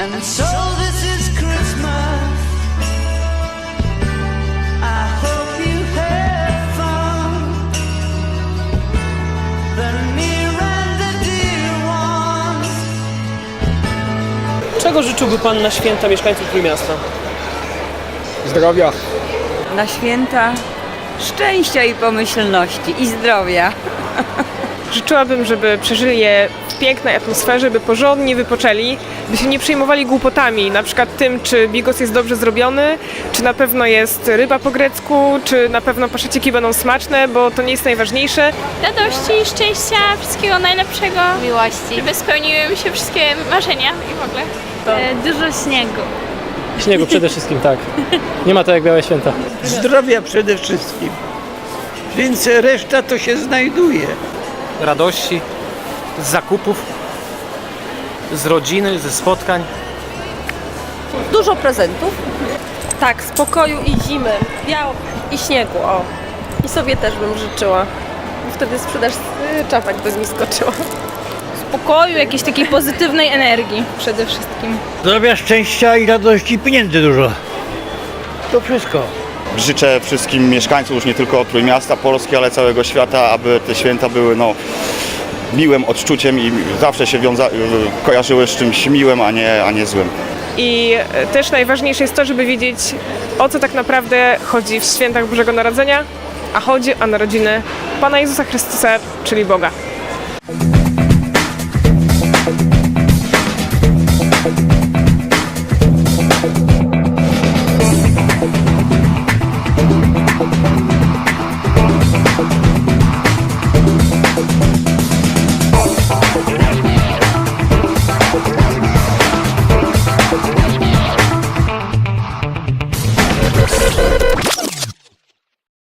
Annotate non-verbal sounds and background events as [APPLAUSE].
And so this is Christmas. I hope you have fun. The near and the dear ones. Czego życzyłby Pan na święta mieszkańców Trójmiasta? Zdrowia. na święta szczęścia i pomyślności i zdrowia. Życzyłabym, żeby przeżyli je pięknej atmosferze, by porządnie wypoczęli, by się nie przejmowali głupotami, na przykład tym, czy bigos jest dobrze zrobiony, czy na pewno jest ryba po grecku, czy na pewno paszecieki będą smaczne, bo to nie jest najważniejsze. radości, szczęścia, wszystkiego najlepszego. Miłości. Żeby spełniły mi się wszystkie marzenia i w ogóle. E, Dużo śniegu. Śniegu przede [LAUGHS] wszystkim, tak. Nie ma to jak białe święta. Zdrowia przede wszystkim. Więc reszta to się znajduje. radości, z zakupów, z rodziny, ze spotkań. Dużo prezentów. Tak, spokoju i zimy. Biał i śniegu, o. I sobie też bym życzyła. Wtedy sprzedaż czapek by mi skoczyła. Spokoju, jakiejś takiej pozytywnej energii przede wszystkim. Zdrowia, szczęścia i radości, pieniędzy dużo. To wszystko. Życzę wszystkim mieszkańcom już nie tylko Trójmiasta Polski, ale całego świata, aby te święta były no, miłym odczuciem i zawsze się wiąza- kojarzyły z czymś miłym, a nie, a nie złym. I też najważniejsze jest to, żeby wiedzieć, o co tak naprawdę chodzi w świętach Bożego Narodzenia, a chodzi o narodziny Pana Jezusa Chrystusa, czyli Boga.